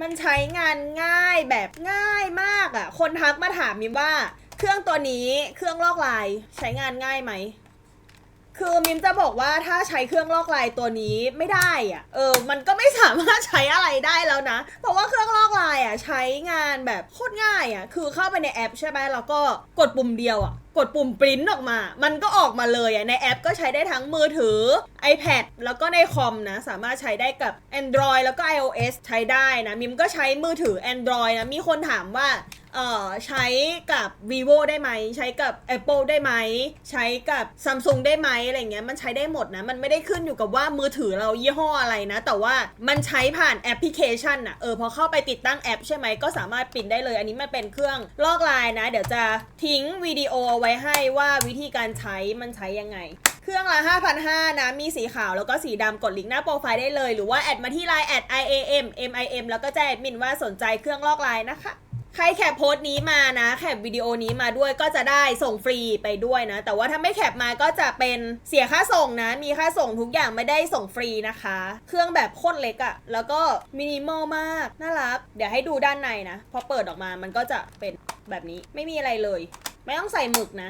มันใช้งานง่ายแบบง่ายมากอะ่ะ คนทักมาถามมิมว่า เครื่องตัวนี้เครื่องลอกลายใช้งานง่ายไหม คือมิมจะบอกว่าถ้าใช้เครื่องลอกลายตัวนี้ไม่ได้อะเออ มันก็ไม่สามารถใช้อะไรได้แล้วนะ เพราะว่าเครื่องลอกลายอะใช้งานแบบโคตรง่ายอะ คือเข้าไปในแอปใช่ไหมแล้วก็กดปุ่มเดียวอะ กดปุ่มปริ้นออกมา มันก็ออกมาเลยอะ ในแอปก็ใช้ได้ทั้งมือถือ iPad แล้วก็ในคอมนะ สามารถใช้ได้กับ Android แล้วก็ iOS ใช้ได้นะ มิมก็ใช้มือถือ Android นะ มีคนถามว่า เอ่อใช้กับ vivo ได้ไหม ใช้กับ Apple ได้ไหม ใช้กับ Samsung ได้ไหมอะไรเงี้ยมันใช้ได้หมดนะ มันไม่ได้ขึ้นอยู่กับว่ามือถือเรายี่ห้ออะไรนะ แต่ว่ามันใช้ผ่านแอปพลิเคชันอะเออพอเข้าไปติดตั้งแอปใช่ไหมก็สามารถปิดได้เลย อันนี้มันเป็นเครื่องลอกลายนะ เดี๋ยวจะทิ้งวิดีโอเอาไว้ให้ว่าวิธีการใช้มันใช้ยังไงเครื่องละ 5,500 นะ มีสีขาวแล้วก็สีดำกดลิงก์หน้าโปรไฟล์ได้เลย หรือว่าแอดมาที่ Line แอด IAM MIM แล้วก็แจ้งมินว่าสนใจเครื่องลอกลายนะคะ ใครแคปโพสต์นี้มานะ แคปวิดีโอนี้มาด้วยก็จะได้ส่งฟรีไปด้วยนะ แต่ว่าถ้าไม่แคปมาก็จะเป็นเสียค่าส่งนะ มีค่าส่งทุกอย่างไม่ได้ส่งฟรีนะคะ เครื่องแบบโคตรเล็กอะแล้วก็มินิมอลมาก น่ารัก เดี๋ยวให้ดูด้านในนะ พอเปิดออกมามันก็จะเป็นแบบนี้ ไม่มีอะไรเลย ไม่ต้องใส่หมึกนะ